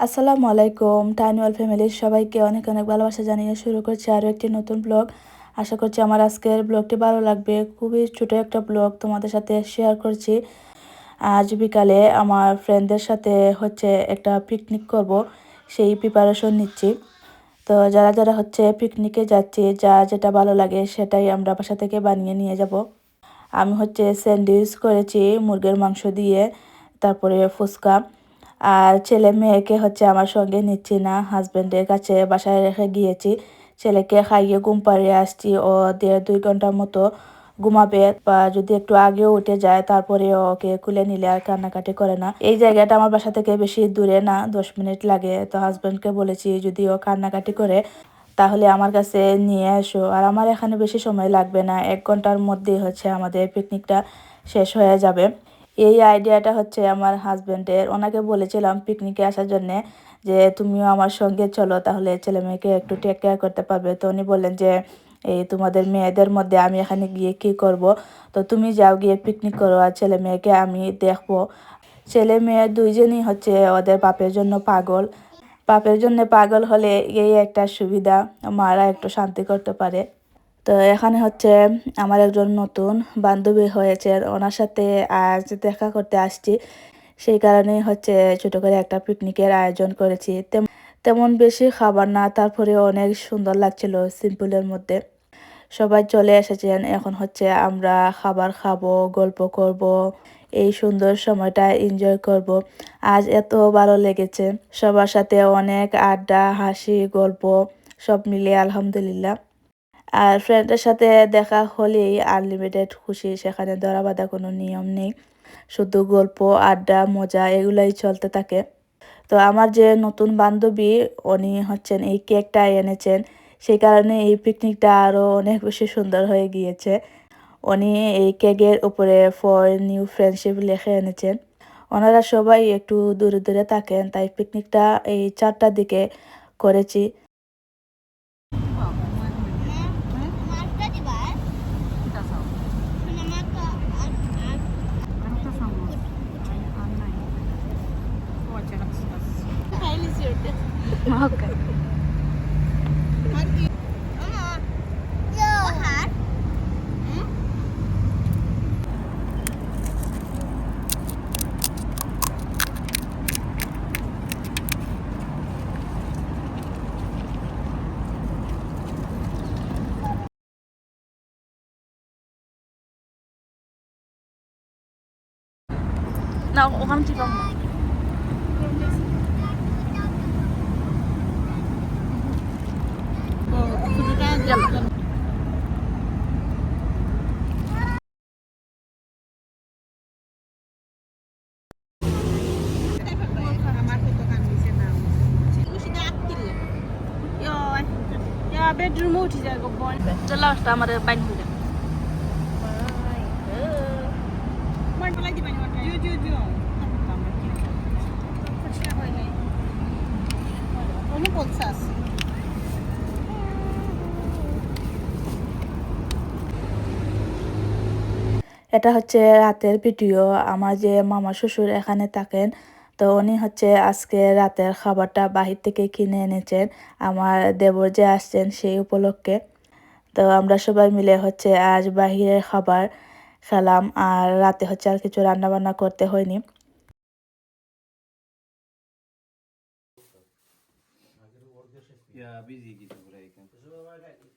আসসালামু আলাইকুম টাইনওয়াল ফ্যামিলির সবাইকে অনেক অনেক ভালোবাসা জানিয়ে শুরু করছি আরও একটি নতুন ব্লগ আশা করছি আমার আজকের ব্লগটি ভালো লাগবে। খুবই ছোট একটা ব্লগ তোমাদের সাথে শেয়ার করছি। আজ বিকালে আমার ফ্রেন্ডদের সাথে হচ্ছে একটা পিকনিক করব, সেই প্রিপারেশন নিচ্ছি। তো যারা যারা হচ্ছে পিকনিকে যাচ্ছি, যা যেটা ভালো লাগে সেটাই আমরা বাসা থেকে বানিয়ে নিয়ে যাব। আমি হচ্ছে স্যান্ডউইচ করেছি মুরগির মাংস দিয়ে, তারপরে ফুচকা। আর ছেলে মেয়েকে হচ্ছে আমার সঙ্গে নিচ্ছি না হাজব্যান্ডের কাছে বাসায় রেখে গিয়েছি। ছেলেকে খাইয়ে ঘুম পাড়িয়ে আসছি, ও দেড় দুই ঘণ্টার মতো ঘুমাবে, বা যদি একটু আগেও উঠে যায়, তারপরে ওকে খুলে নিলে আর কান্নাকাটি করে না। এই জায়গাটা আমার বাসা থেকে বেশি দূরে না, দশ মিনিট লাগে। তো হাজব্যান্ডকে বলেছি, যদি ও কান্নাকাটি করে তাহলে আমার কাছে নিয়ে এসো। আর আমার এখানে বেশি সময় লাগবে না। এক ঘণ্টার মধ্যেই হচ্ছে আমাদের পিকনিকটা শেষ হয়ে যাবে। এই আইডিয়াটা হচ্ছে আমার হাজব্যান্ডের ওনাকে বলেছিলাম পিকনিকে আসার জন্যে যে, তুমিও আমার সঙ্গে চলো, তাহলে ছেলে মেয়েকে একটু টেক কেয়ার করতে পারবে। তো উনি বললেন যে, এই তোমাদের মেয়েদের মধ্যে আমি এখানে গিয়ে কি করব? তো তুমি যাও গিয়ে পিকনিক করো আর ছেলে মেয়েকে আমি দেখব। ছেলে মেয়ে দুইজনই হচ্ছে ওদের বাপের জন্য পাগল। বাপের জন্য পাগল হলে এই একটা সুবিধা, মারা একটু শান্তি করতে পারে। তো এখানে হচ্ছে আমার একজন নতুন বান্ধবী হয়েছে, ওনার সাথে আজ দেখা করতে আসছি। সেই কারণেই হচ্ছে ছোটো করে একটা পিকনিকের আয়োজন করেছি। তেম- তেমন বেশি খাবার না তারপরে অনেক সুন্দর লাগছিল সিম্পলের মধ্যে। সবাই চলে এসেছেন। এখন হচ্ছে আমরা খাবার খাব, গল্প করব, এই সুন্দর সময়টা এনজয় করব। আজ এত ভালো লেগেছে। সবার সাথে অনেক আড্ডা, হাসি, গল্প সব মিলিয়ে আলহামদুলিল্লাহ। আর ফ্রেন্ডের সাথে দেখা হলেই আনলিমিটেড খুশি, সেখানে ধরা বাঁধা কোনো নিয়ম নেই। শুধু গল্প, আড্ডা, মজা এগুলাই চলতে থাকে। তো আমার যে নতুন বান্ধবী, উনি হচ্ছেন এই কেকটা এনেছেন। সেই কারণে এই পিকনিকটা আরও অনেক বেশি সুন্দর হয়ে গিয়েছে। উনি এই কেকের উপরে ফর নিউ ফ্রেন্ডশিপ লিখে এনেছেন। ওনারা সবাই একটু দূরে দূরে থাকেন তাই পিকনিকটা এই চারটার দিকে করেছি। মাছটা দিবা মানে মাছটা আর আর খাইলি সিওতে ওকে আর কি মামা ইয়ো হাত হুম না ওখানে ঠিক আছে বেডরুম উঠি যায় গো বোন চলো আসতে আমাদের এটা হচ্ছে রাতের ভিডিও। আমার যে মামা শ্বশুর এখানে থাকেন, তো উনি হচ্ছে আজকে রাতের খাবারটা বাহির থেকে কিনে এনেছেন। আমার দেবর যে আসছেন সেই উপলক্ষে। তো আমরা সবাই মিলে হচ্ছে আজ বাহিরের খাবার খেলাম আর রাতে হচ্ছে আর কিছু রান্না বান্না করতে হয়নি।